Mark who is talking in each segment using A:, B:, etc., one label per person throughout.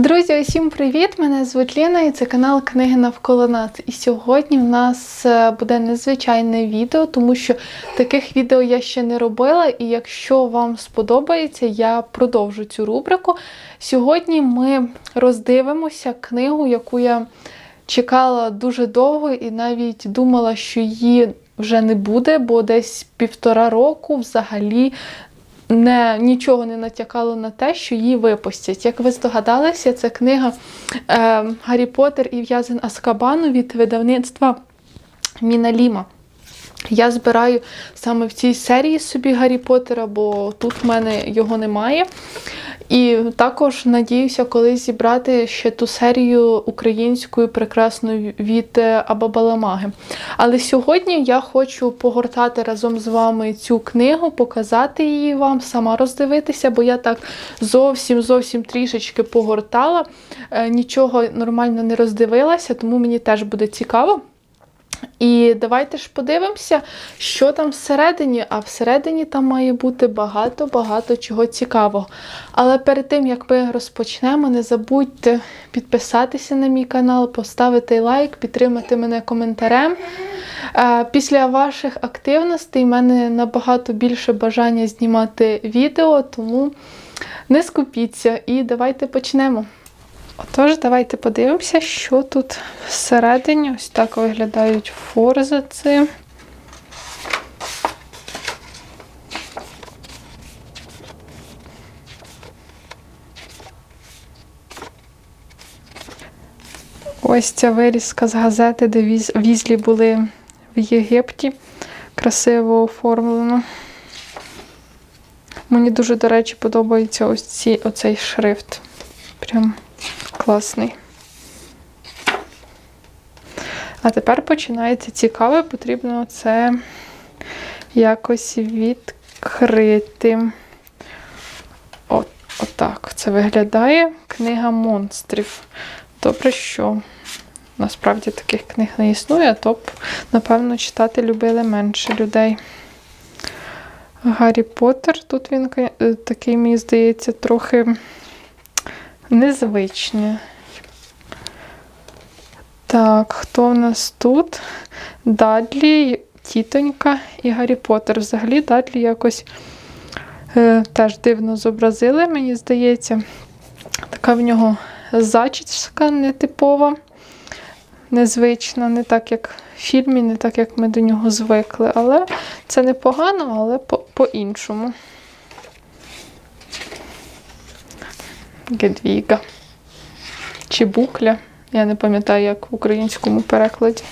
A: Друзі, усім привіт! Мене звуть Ліна і це канал Книги навколо нас. І сьогодні в нас е, буде незвичайне відео, тому що таких відео я ще не робила. І якщо вам сподобається, я продовжу цю рубрику. Сьогодні ми роздивимося книгу, яку я чекала дуже довго і навіть думала, що її вже не буде, бо десь півтора року взагалі не, нічого не натякало на те, що її випустять. Як ви здогадалися, це книга е, Гаррі Поттер і В'язен Аскабану від видавництва Міналіма. Я збираю саме в цій серії собі Гаррі Поттера, бо тут в мене його немає. І також надіюся колись зібрати ще ту серію українською прекрасною від е, Абабаламаги. Але сьогодні я хочу погортати разом з вами цю книгу, показати її вам, сама роздивитися, бо я так зовсім зовсім трішечки погортала, е, нічого нормально не роздивилася, тому мені теж буде цікаво. І давайте ж подивимося, що там всередині. А всередині там має бути багато-багато чого цікавого. Але перед тим, як ми розпочнемо, не забудьте підписатися на мій канал, поставити лайк, підтримати мене коментарем. Е, Після ваших активностей в мене набагато більше бажання знімати відео, тому не скупіться і давайте почнемо. Отож, давайте подивимося, що тут всередині. Ось так виглядають форзаци. Ось ця вирізка з газети, де візлі були в Єгипті. Красиво оформлено. Мені дуже, до речі, подобається ось ці, оцей шрифт. Прям класний. А тепер починається цікаве, потрібно це якось відкрити. От, отак це виглядає книга монстрів. Добре, що насправді таких книг не існує, а то б, напевно, читати любили менше людей. Гаррі Поттер, тут він е, такий, мені здається, трохи незвичні. Так, хто в нас тут? Дадлі, Тітонька і Гаррі Поттер. Взагалі Дадлі якось е, теж дивно зобразили, мені здається. Така в нього зачіска нетипова, незвична, не так, як в фільмі, не так, як ми до нього звикли. Але це непогано, але по- Гедвіга. Чи букля. Я не пам'ятаю, як в українському перекладі.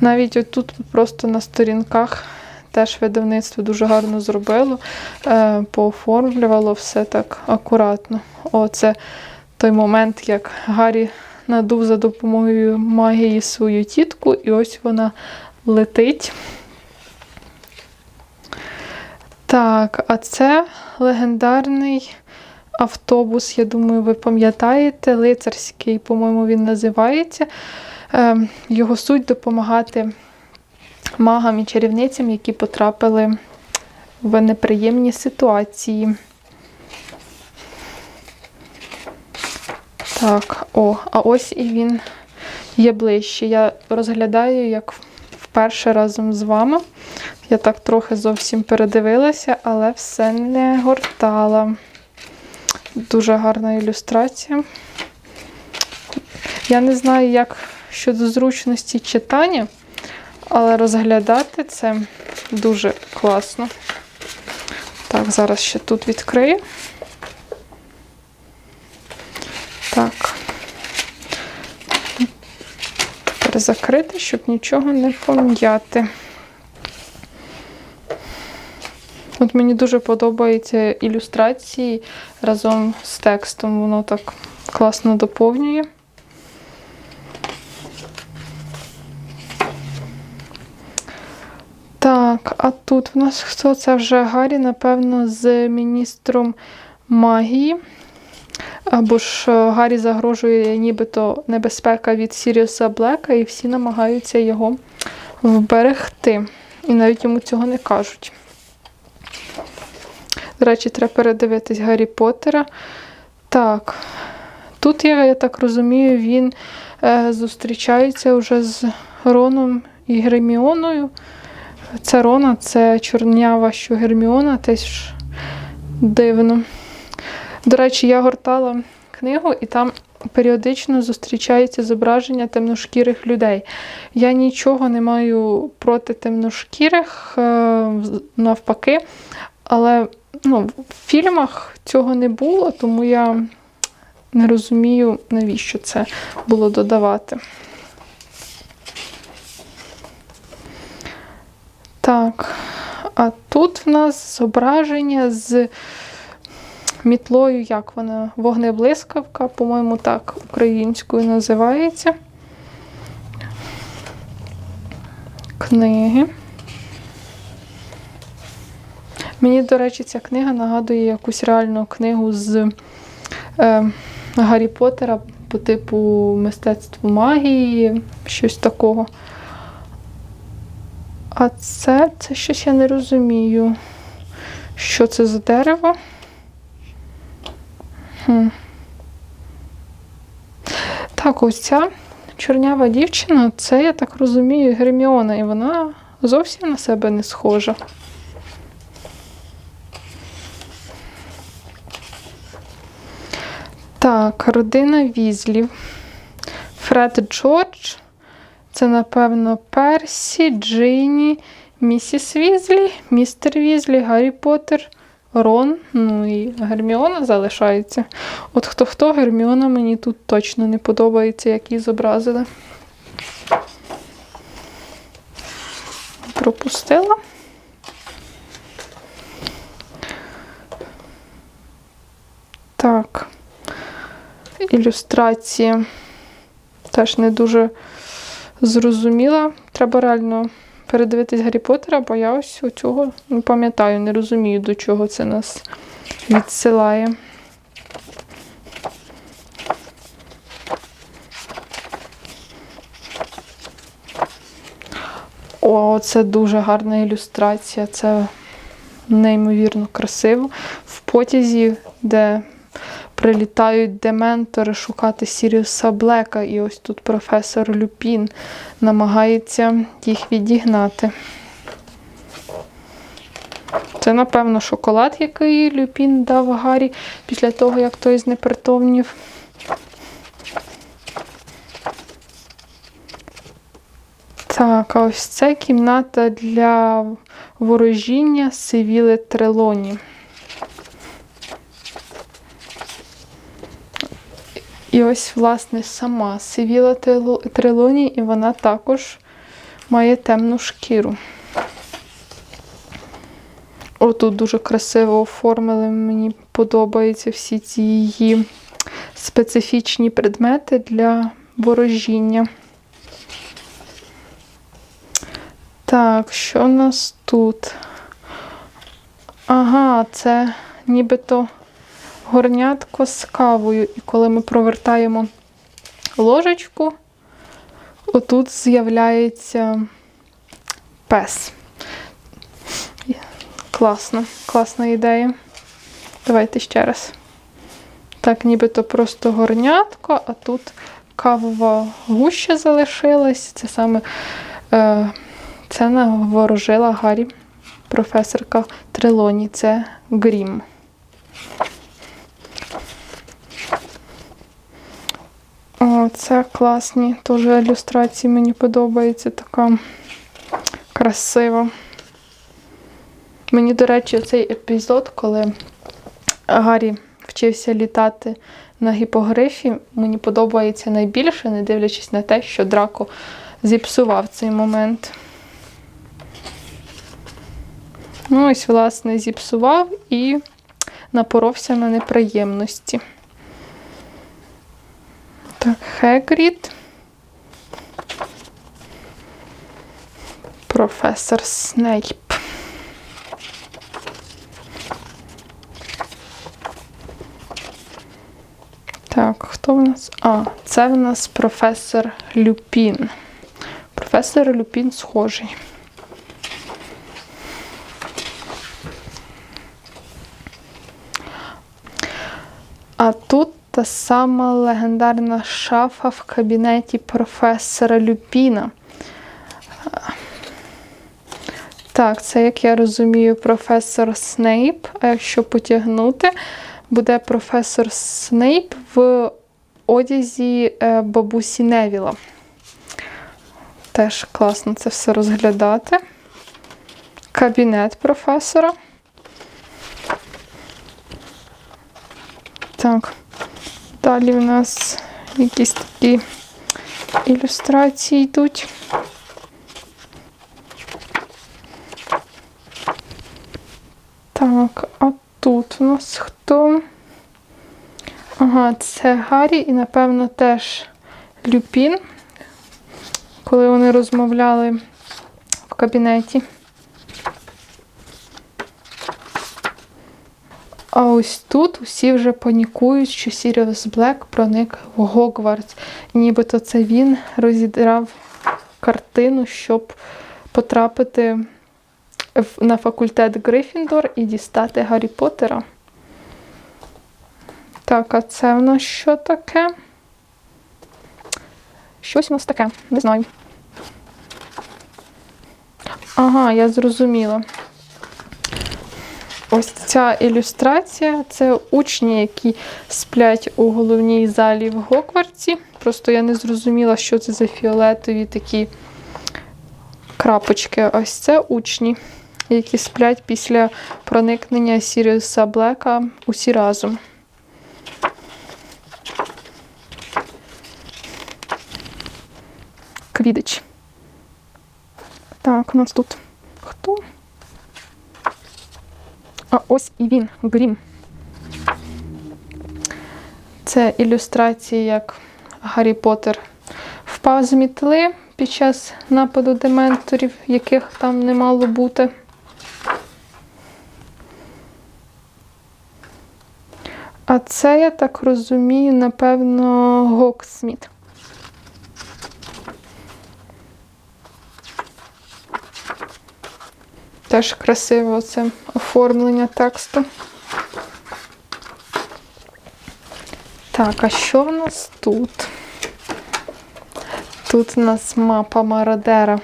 A: Навіть отут просто на сторінках теж видавництво дуже гарно зробило, е, пооформлювало все так акуратно. Оце той момент, як Гаррі надув за допомогою магії свою тітку, і ось вона летить. Так, а це легендарний автобус, я думаю, ви пам'ятаєте, лицарський, по-моєму, він називається. Е, Його суть допомагати магам і чарівницям, які потрапили в неприємні ситуації. Так, о, а ось і він є ближче. Я розглядаю як вперше разом з вами. Я так трохи зовсім передивилася, але все не гортала. Дуже гарна ілюстрація. Я не знаю, як щодо зручності читання, але розглядати це дуже класно. Так, зараз ще тут відкрию. Так. Тепер закрити, щоб нічого не пом'яти. От мені дуже подобаються ілюстрації разом з текстом. Воно так класно доповнює. Так, а тут в нас хто? Це вже Гаррі, напевно, з міністром магії. Або ж е, Гаррі загрожує нібито небезпека від Сіріуса Блека, і всі намагаються його вберегти. І навіть йому цього не кажуть. До речі, треба передивитись Гаррі Поттера. Так. Тут, я, я так розумію, він е, зустрічається вже з Роном і Герміоною. Це Рона, це чорнява, що Герміона, теж дивно. До речі, я гортала книгу, і там періодично зустрічається зображення темношкірих людей. Я нічого не маю проти темношкірих, е, навпаки, але ну, в фільмах цього не було, тому я не розумію, навіщо це було додавати. Так, а тут в нас зображення з мітлою, як вона? Вогнеблискавка, по-моєму, так українською називається. Книги. Мені, до речі, ця книга нагадує якусь реальну книгу з е, Гаррі Поттера по типу мистецтву магії, щось такого. А це, це щось я не розумію. Що це за дерево? Так, ось ця чорнява дівчина, це, я так розумію, Герміона, і вона зовсім на себе не схожа. Так, родина Візлів. Фред Джордж. Це, напевно, Персі, Джині, місіс Візлі, містер Візлі, Гаррі Поттер, Рон, ну і Герміона залишається. От хто хто Герміона мені тут точно не подобається, як її зобразили. Пропустила. Так. Ілюстрація теж не дуже зрозуміла. Треба реально передивитись Гаррі Поттера, бо я ось цього не пам'ятаю, не розумію, до чого це нас відсилає. О, це дуже гарна ілюстрація. Це неймовірно красиво. В потязі, де прилітають дементори шукати Сіріуса Блека, і ось тут професор Люпін намагається їх відігнати. Це, напевно, шоколад, який Люпін дав Гаррі після того, як той знепритомнів. Так, а ось це кімната для ворожіння Сивіли Трелоні. І ось, власне, сама Сивіла Трелоні, і вона також має темну шкіру. Отут дуже красиво оформили, мені подобаються всі ці її специфічні предмети для ворожіння. Так, що у нас тут? Ага, це нібито горнятко з кавою. І коли ми провертаємо ложечку, отут з'являється пес. Класно, класна ідея. Давайте ще раз. Так, нібито просто горнятко, а тут кавова гуща залишилась. Це саме е, це наворожила Гаррі, професорка Трелоні, це Грім. О, це класні теж ілюстрації, мені подобається така красива. Мені, до речі, цей епізод, коли Гаррі вчився літати на гіпогрифі, мені подобається найбільше, не дивлячись на те, що Драко зіпсував цей момент. Ну, ось, власне, зіпсував і напоровся на неприємності. Так, Хегрід. Професор Снейп. Так, хто в нас? А, це в нас професор Люпін. Професор Люпін схожий. А тут та сама легендарна шафа в кабінеті професора Люпіна. Так, це, як я розумію, професор Снейп. А якщо потягнути, буде професор Снейп в одязі е, бабусі Невіла. Теж класно це все розглядати. Кабінет професора. Так. Далі в нас якісь такі ілюстрації йдуть. Так, а тут у нас хто? Ага, це Гаррі і, напевно, теж Люпін, коли вони розмовляли в кабінеті. Ось тут усі вже панікують, що Сіріус Блек проник в Гогвартс. Нібито це він розідрав картину, щоб потрапити на факультет Грифіндор і дістати Гаррі Поттера. Так, а це в нас що таке? Щось у нас таке, не знаю. Ага, я зрозуміла. Ось ця ілюстрація це учні, які сплять у головній залі в Гоквартсі. Просто я не зрозуміла, що це за фіолетові такі крапочки. Ось це учні, які сплять після проникнення Сіріуса Блека усі разом. Квідич. Так, у нас тут хто? А ось і він, Грім. Це ілюстрації, як Гаррі Поттер впав з мітли під час нападу дементорів, яких там не мало бути. А це, я так розумію, напевно, Гоксміт. Теж красиво це оформлення тексту. Так, а що в нас тут? Тут у нас мапа Мародера.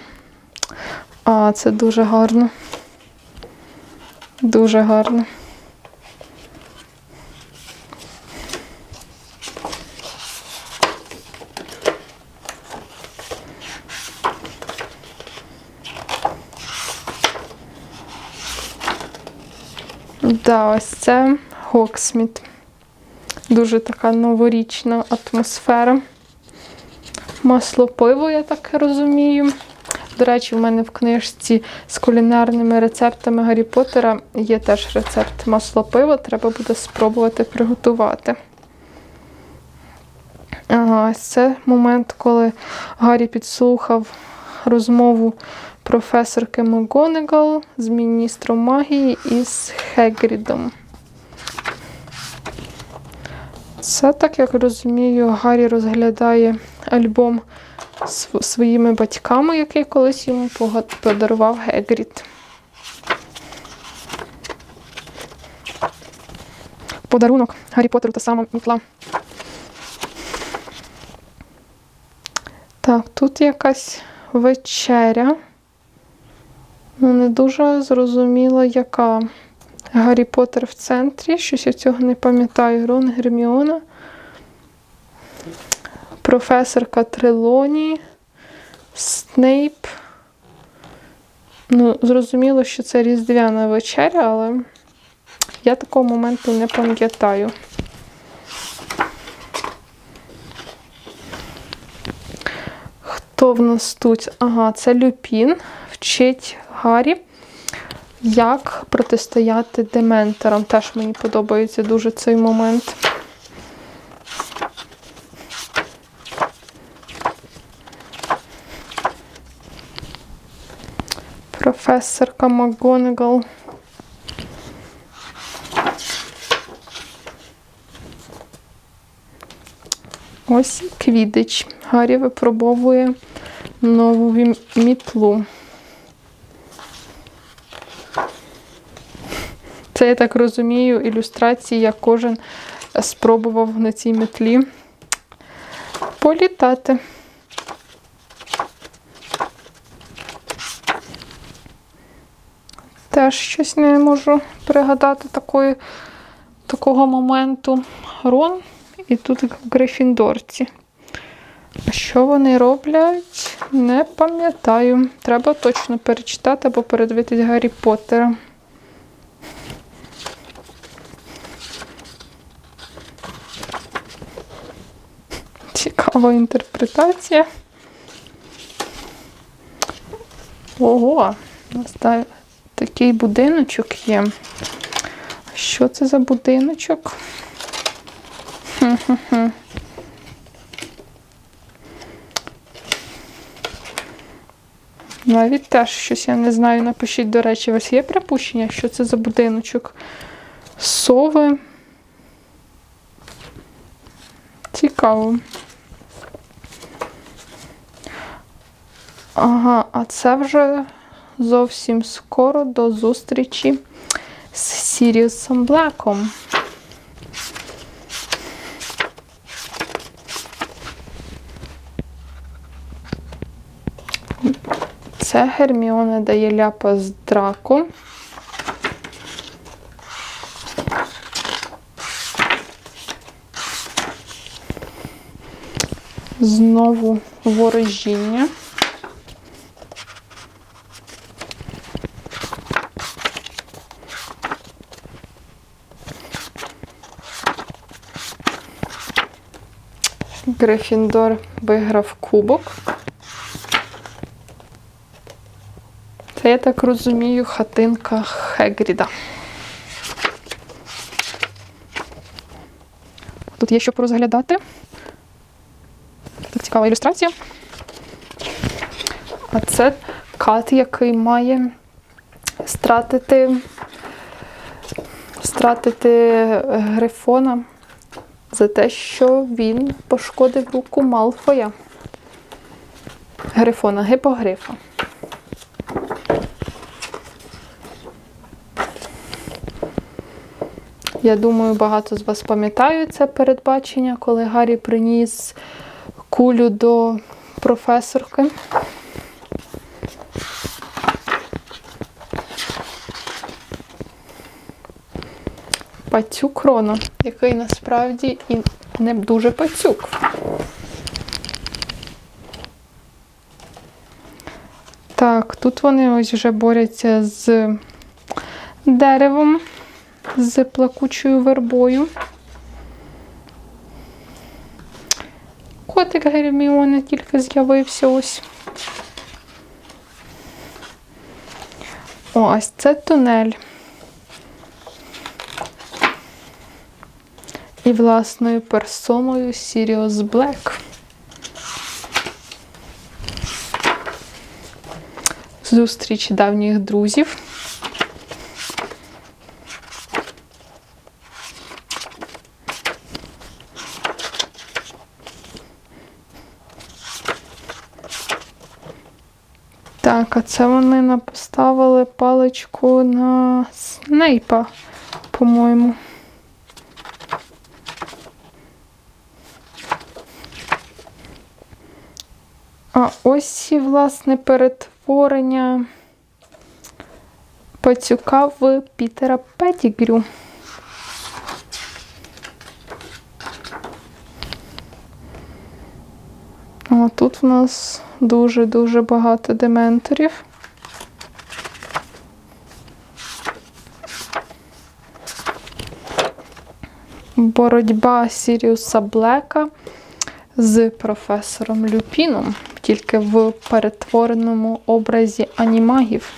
A: А, це дуже гарно. Дуже гарно. Да, ось це Гоксміт. Дуже така новорічна атмосфера. Масло пиво, я так розумію. До речі, в мене в книжці з кулінарними рецептами Гаррі Поттера є теж рецепт масло пива. Треба буде спробувати приготувати. Ага, це момент, коли Гаррі підслухав розмову професорки МакГонагал з міністром магії і з Хегрідом. Це, так як розумію, Гаррі розглядає альбом своїми батьками, який колись йому подарував Гегрід. Подарунок Гаррі Поттеру та сама мітла. Так, тут якась вечеря. Ну, не дуже зрозуміла, яка. Гаррі Поттер в центрі. Щось я цього не пам'ятаю. Рон Герміона. Професорка Трелоні. Снейп. Ну, зрозуміло, що це різдвяна вечеря, але я такого моменту не пам'ятаю. Хто в нас тут? Ага, це Люпін. Вчить Гаррі, як протистояти дементорам. Теж мені подобається дуже цей момент. Професорка МакГонагал. Ось квідич. Гаррі випробовує нову мітлу. Це, я так розумію, ілюстрації, як кожен спробував на цій метлі політати. Теж щось не можу пригадати такої, такого моменту. Рон і тут Грифіндорці. Що вони роблять? Не пам'ятаю. Треба точно перечитати або передивитись Гаррі Поттера. Цікава інтерпретація. Ого, у нас та- такий будиночок є. Що це за будиночок? Навіть теж щось я не знаю. Напишіть, до речі, у вас є припущення, що це за будиночок? Сови. Цікаво. Ага, а це вже зовсім скоро до зустрічі з Сіріусом Блеком. Це Герміона дає ляпа з драку. Знову ворожіння. Грифіндор виграв кубок. Це, я так розумію, хатинка Хегріда. Тут є що порозглядати. Так цікава ілюстрація. А це кат, який має стратити, стратити грифона за те, що він пошкодив руку Малфоя. Грифона, гипогрифа. Я думаю, багато з вас пам'ятають це передбачення, коли Гаррі приніс кулю до професорки. Пацюк Рона, який насправді і не дуже пацюк. Так, тут вони ось вже борються з деревом, з плакучою вербою. Котик Герміони тільки з'явився ось. О, ось це тунель. І власною персоною Сіріус Блек. Зустріч давніх друзів. Так, а це вони поставили паличку на Снейпа, по-моєму. Ось і, власне, перетворення пацюка в Пітера Петтігрю. О, тут в нас дуже-дуже багато дементорів. Боротьба Сіріуса Блека з професором Люпіном, тільки в перетвореному образі анімагів.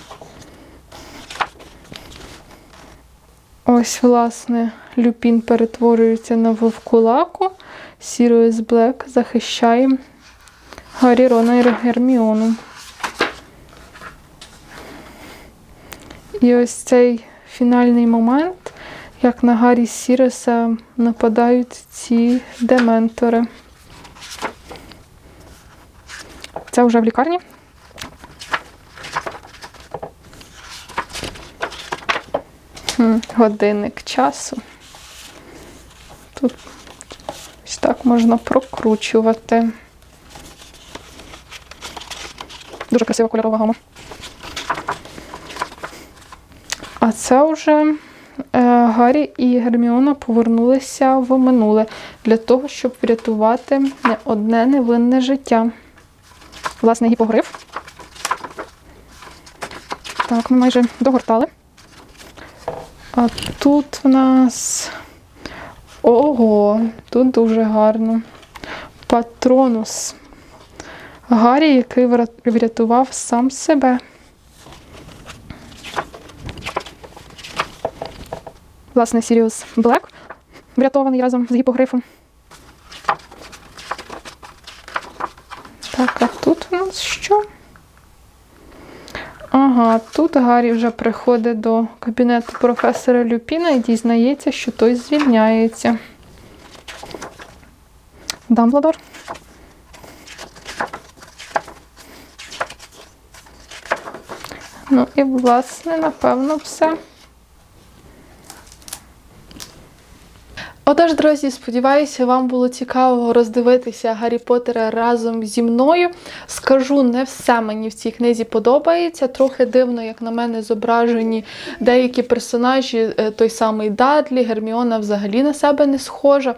A: Ось, власне, Люпін перетворюється на вовкулаку, Сіріус Блек захищає Гаррі Рона і Герміону. І ось цей фінальний момент, як на Гаррі Сіреса нападають ці дементори. Це вже в лікарні. Годинник часу. Тут ось так можна прокручувати. Дуже красива кольорова гама. А це вже е, Гаррі і Герміона повернулися в минуле для того, щоб врятувати не одне невинне життя. Власне, гіпогриф. Так, ми майже догортали. А тут в нас. Ого, тут дуже гарно. Патронус. Гаррі, який врятував сам себе. Власне, Сіріус Блек, врятований разом з гіпогрифом. Так, а тут у нас що? Ага, тут Гаррі вже приходить до кабінету професора Люпіна і дізнається, що той звільняється. Дамбладор. Ну і, власне, напевно, все. Отож, друзі, сподіваюся, вам було цікаво роздивитися Гаррі Поттера разом зі мною. Скажу, не все мені в цій книзі подобається. Трохи дивно, як на мене зображені деякі персонажі, е, той самий Дадлі, Герміона взагалі на себе не схожа.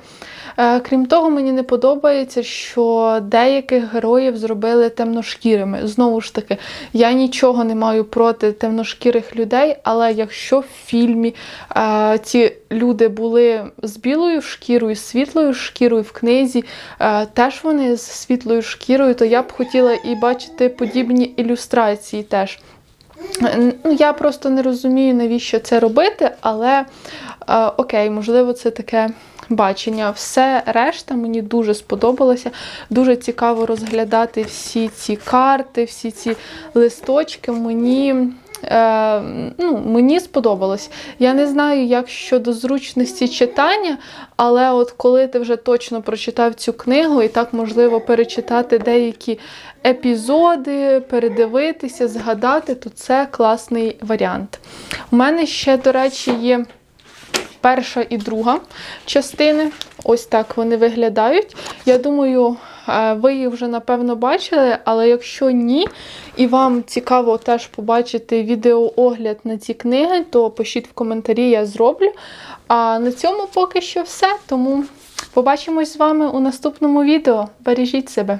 A: Е, Крім того, мені не подобається, що деяких героїв зробили темношкірими. Знову ж таки, я нічого не маю проти темношкірих людей, але якщо в фільмі е, ці люди були з білою шкірою, з світлою шкірою в книзі, е, теж вони з світлою шкірою, то я б хотіла і бачити подібні ілюстрації теж. Ну, я просто не розумію, навіщо це робити, але е, окей, можливо, це таке бачення. Все решта мені дуже сподобалося. Дуже цікаво розглядати всі ці карти, всі ці листочки. Мені. Е, ну, мені сподобалось. Я не знаю, як щодо зручності читання, але от коли ти вже точно прочитав цю книгу, і так можливо перечитати деякі епізоди, передивитися, згадати, то це класний варіант. У мене ще, до речі, є перша і друга частини. Ось так вони виглядають. Я думаю, е, ви їх вже напевно бачили, але якщо ні, і вам цікаво теж побачити відеоогляд на ці книги, то пишіть в коментарі, я зроблю. А на цьому поки що все. Тому побачимось з вами у наступному відео. Бережіть себе!